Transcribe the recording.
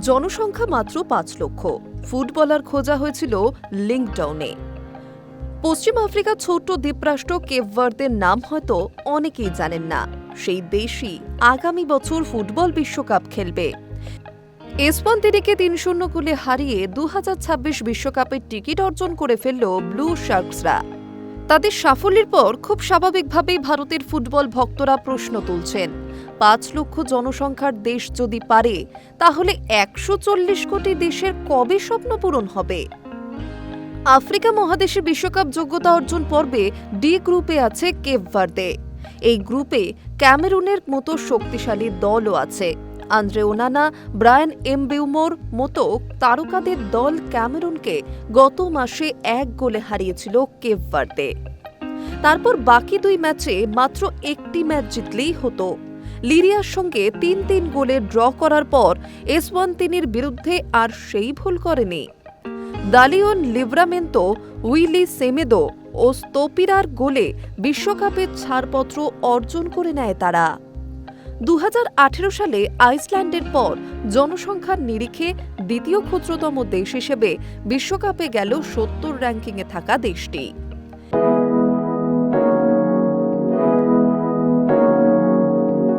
জনসংখ্যা মাত্র পাঁচ লক্ষ। ফুটবলার খোঁজা হয়েছিল লিঙ্কডাউনে পশ্চিম আফ্রিকার ছোট্ট দ্বীপরাষ্ট্র কেপভার্দের নাম হয়তো অনেকেই জানেন না। সেই দেশই আগামী বছর ফুটবল বিশ্বকাপ খেলবে। এসপান্তিরিকে তিন শূন্য গোলে হারিয়ে দু বিশ্বকাপের টিকিট অর্জন করে ফেলল ব্লু শার্কসরা। তাদের সাফল্যের পর খুব স্বাভাবিকভাবেই ভারতের ফুটবল ভক্তরা প্রশ্ন তুলছেন। পাঁচ লক্ষ জনসংখ্যার দেশ যদি পারে, তাহলে একশো চল্লিশ কোটি দেশের কবে স্বপ্ন পূরণ হবে? আফ্রিকা মহাদেশে বিশ্বকাপ যোগ্যতা অর্জন পর্বে ডি গ্রুপে আছে কেপ ভার্দে। এই গ্রুপে ক্যামেরুনের মতো শক্তিশালী দলও আছে। আন্দ্রে ওনানা, ব্রায়ান এমবেউমোর মতো তারকাদের দল ক্যামেরুনকে গত মাসে এক গোলে হারিয়েছিল কেপ ভার্দে। তারপর বাকি দুই ম্যাচে মাত্র একটি ম্যাচ জিতলেই হতো। লিরিয়ার সঙ্গে তিন তিন গোলে ড্র করার পর এসওয়ান্তিনির বিরুদ্ধে আর সেই ভুল করেনি। দালিওন লিব্রামেন্তো উইলি সেমেদো ও স্তোপিরার গোলে বিশ্বকাপের ছাড়পত্র অর্জন করে নেয় তারা। দু হাজার আঠেরো সালে আইসল্যান্ডের পর জনসংখ্যার নিরিখে দ্বিতীয় ক্ষুদ্রতম দেশ হিসেবে বিশ্বকাপে গেল সত্তর র্যাঙ্কিংয়ে থাকা দেশটি।